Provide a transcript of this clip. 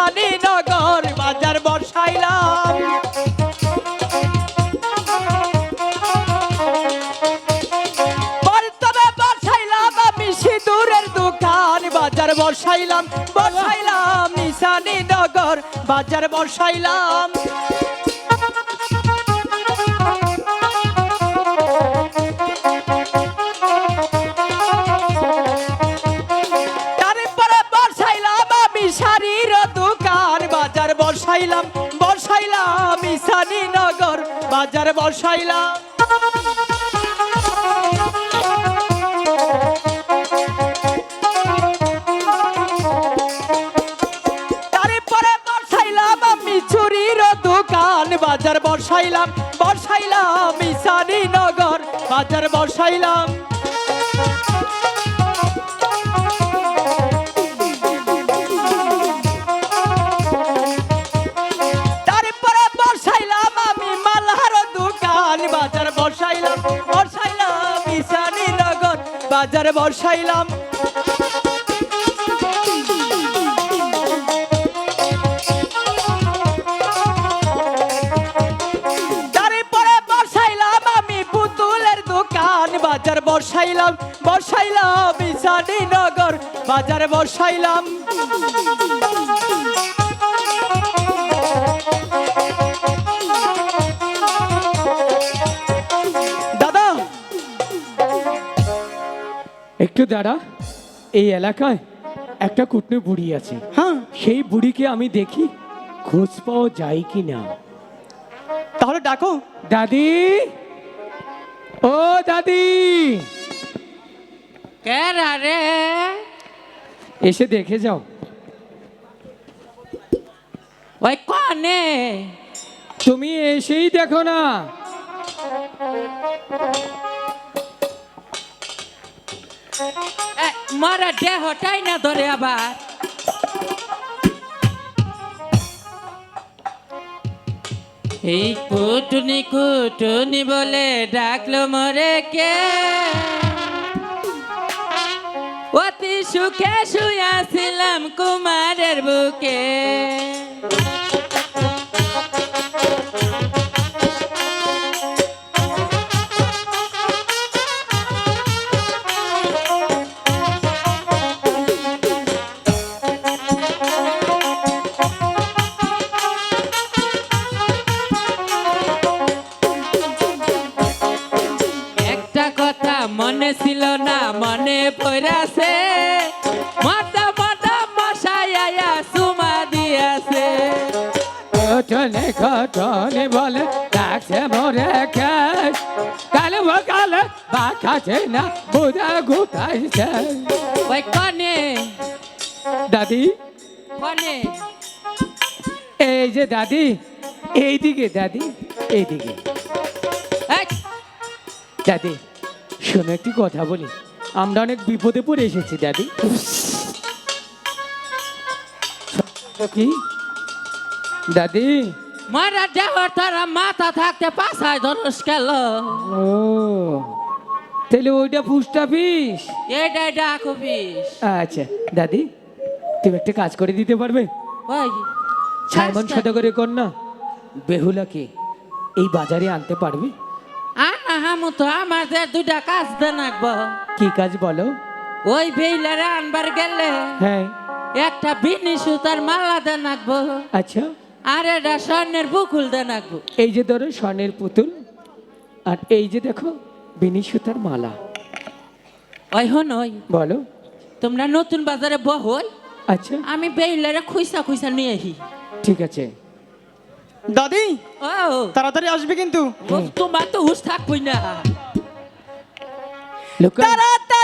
নিশানি নগর বাজার বসাইলাম। বাজার বসাইলাম বসাইলাম নিশানি নগর বাজার বসাইলাম। বসাইলাম বসাইলাম ইসানি নগর, বাজার বসাইলাম। তারপরে বসাইলাম বাজার বসাইলাম বসাইলাম ইসানি নগর, বাজার বসাইলাম। বাজার বসাইলাম। বাজার বসাইলাম বসাইলাম ইসানি নগর। বাজার বসাইলাম। একটু দাঁড়া এই এলাকায় একটা কুটনি বুড়ি আছে। হ্যাঁ। সেই বুড়িকে আমি দেখি খোঁজ পাওয়া যায় কি না তাহলে ডাকো। দাদি! ও দাদি! রে? এসে দেখে যাও। ওই কনে? তুমি এসেই দেখো না। মরা দেহটাই না ধরে আবার। এই কুটুনি কুটুনি বলে ডাকলো মরে কে? অতি সুখে শুয়াছিলাম কুমারের বুকে। পড়াছে। মাথা মাথা মশাই আয়া সুমা দিয়াছে। ঘটনে ঘটনে বলে ডাকছে মরে কালে কালে বাঁকাছে না বুধা গুটাইছে ওই কনে দাদি কনে। এই যে দাদি এইদিকে দাদি এইদিকে। এই, দাদি শোনো একটি কথা বলি। আমরা অনেক বিপদে পড়ে এসেছি দাদি কি? দাদি মারা দেহ তারা মাথা থাকতে পাশায় ধরস গেল ও। তাহলে ওইটা ফুসটা পিস এইটাই ডাকুবিস আচ্ছা দাদি তুমি একটা কাজ করে দিতে পারবে? ওই কাজটা- সদাগরের কন্যা বেহুলাকে এই বাজারে আনতে পারবে? আনা হামু তো আমাদের দুইটা কাজ দেন আঁকবো কি কাজ বলো? ওই বেইলারে আনবার গেলে হ্যাঁ। একটা বিনি সুতার মালা দেন আঁকবো আচ্ছা। আর এটা স্বর্ণের বুকুল দেন আঁকবো এই যে ধরো স্বর্ণের পুতুল আর এই যে দেখো বিনি সুতার মালা। ওই হন ওই। বলো। তোমরা নতুন বাজারে বহই। আচ্ছা। আমি বেইলারে খুইসা খুইসা নিয়ে আহি। ঠিক আছে। দাদি ও তাড়াতাড়ি আসবে কিন্তু। তোমার তো হুশ থাকবই না। তাড়াতাড়ি